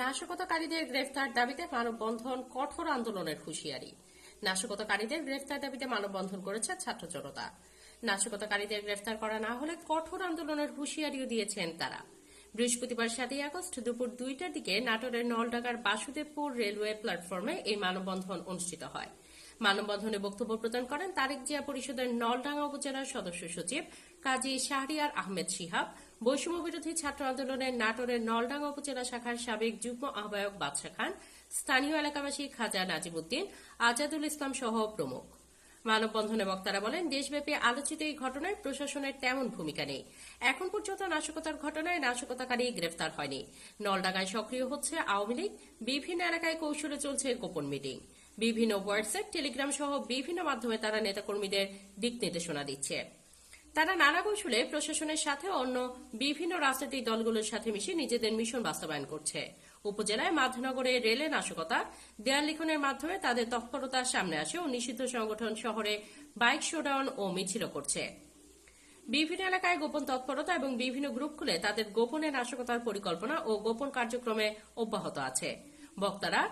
নাশকতাকারীদের গ্রেফতার দাবিতে মানববন্ধন কঠোর আন্দোলনের হুঁশিয়ারি। নাশকতাকারীদের গ্রেফতার দাবিতে মানববন্ধন করেছে ছাত্র জনতা। নাশকতাকারীদের গ্রেফতার করা না হলে কঠোর আন্দোলনের হুঁশিয়ারিও দিয়েছেন তারা। বৃহস্পতিবার সাতই আগস্ট দুপুর দুইটার দিকে নাটোরের নলডাঙ্গার বাসুদেবপুর রেলওয়ে প্ল্যাটফর্মে এই মানববন্ধন অনুষ্ঠিত হয়। মানববন্ধনে বক্তব্য প্রদান করেন তারেক জিয়া পরিষদের নলডাঙ্গা উপজেলার সদস্য সচিব কাজী শাহরিয়ার আহমেদ শিহাব। বৈষম্য বিরোধী ছাত্র আন্দোলনের নাটোরের নলডাঙ্গা উপজেলা শাখার সাবেক যুগ্ম আহ্বায়ক বাদশা খান, স্থানীয় এলাকাবাসী খাজা নাজিমুদ্দিন আজাদুল ইসলাম সহ প্রমুখ। মানববন্ধনে বক্তারা বলেন, দেশব্যাপী আলোচিত এই ঘটনায় প্রশাসনের তেমন ভূমিকা নেই। এখন পর্যন্ত নাশকতার ঘটনায় নাশকতাকারী গ্রেফতার হয়নি। নলডাঙ্গায় সক্রিয় হচ্ছে আওয়ামী লীগ। বিভিন্ন এলাকায় কৌশলে চলছে গোপন মিটিং। বিভিন্ন হোয়াটসঅ্যাপ, টেলিগ্রাম সহ বিভিন্ন মাধ্যমে তারা নেতাকর্মীদের দিক নির্দেশনা দিচ্ছে। তারা নানা কৌশলে প্রশাসনের সাথে অন্য বিভিন্ন রাজনৈতিক দলগুলোর সাথে মিশে নিজেদের মিশন বাস্তবায়ন করছে। উপজেলায় মাধনগরে রেলে নাশকতা, দেয়াল লিখনের মাধ্যমে তাদের তৎপরতার সামনে আসে ও নিষিদ্ধ সংগঠন শহরে বাইক শোডাউন ও মিছিল করছে। বিভিন্ন এলাকায় গোপন তৎপরতা এবং বিভিন্ন গ্রুপ খুলে তাদের গোপনে নাশকতার পরিকল্পনা ও গোপন কার্যক্রমে অব্যাহত আছে। বক্তারা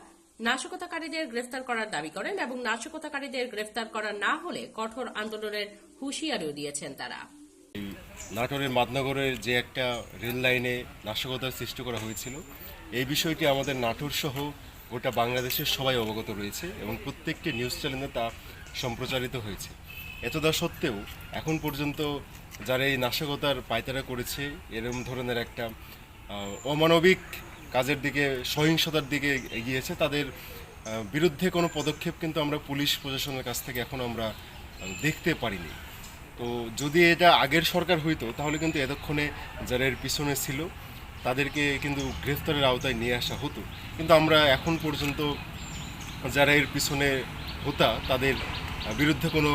নাশকতাকারীদের গ্রেফতার করার দাবি করেন এবং নাশকতাকারীদের গ্রেফতার করা না হলে কঠোর আন্দোলনের হুঁশিয়ারিও দিয়েছেন তারা। নাটোরের মাদনগরের যে একটা রেল লাইনে নাশকতার সৃষ্টি করা হয়েছিল, এই বিষয়টি আমাদের নাটোর সহ গোটা বাংলাদেশের সবাই অবগত রয়েছে এবং প্রত্যেকটি নিউজ চ্যানেলে তা সম্প্রচারিত হয়েছে। এতদা সত্ত্বেও এখন পর্যন্ত যারা এই নাশকতার পায়তারা করেছে এরকম ধরনের একটা অমানবিক কাজের দিকে, সহিংসতার দিকে এগিয়েছে। তাদের বিরুদ্ধে কোনো পদক্ষেপ কিন্তু আমরা পুলিশ প্রশাসনের কাছ থেকে এখন আমরা দেখতে পারিনি। তো যদি এটা আগের সরকার হইতো, তাহলে কিন্তু এতক্ষণে যারা এর পিছনে ছিল, তাদেরকে কিন্তু গ্রেফতারের আওতায় নিয়ে আসা হতো। কিন্তু আমরা এখন পর্যন্ত যারা এর পিছনে হতা, তাদের বিরুদ্ধে কোনো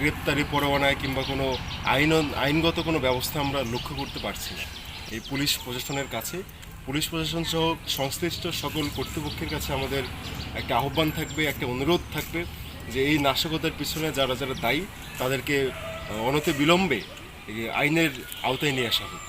গ্রেপ্তারি, পরোয়ানায় কিংবা কোনো আইন, আইনগত কোনো ব্যবস্থা আমরা লক্ষ্য করতে পারছি না। এই পুলিশ প্রশাসনের কাছে পুলিশ প্রশাসন সহ সংশ্লিষ্ট সকল কর্তৃপক্ষের কাছে আমাদের একটা আহ্বান থাকবে, একটা অনুরোধ থাকবে যে এই নাশকতার পিছনে যারা যারা দায়ী, তাদেরকে অনতি বিলম্বে আইনের আওতায় নিয়ে আসা হোক।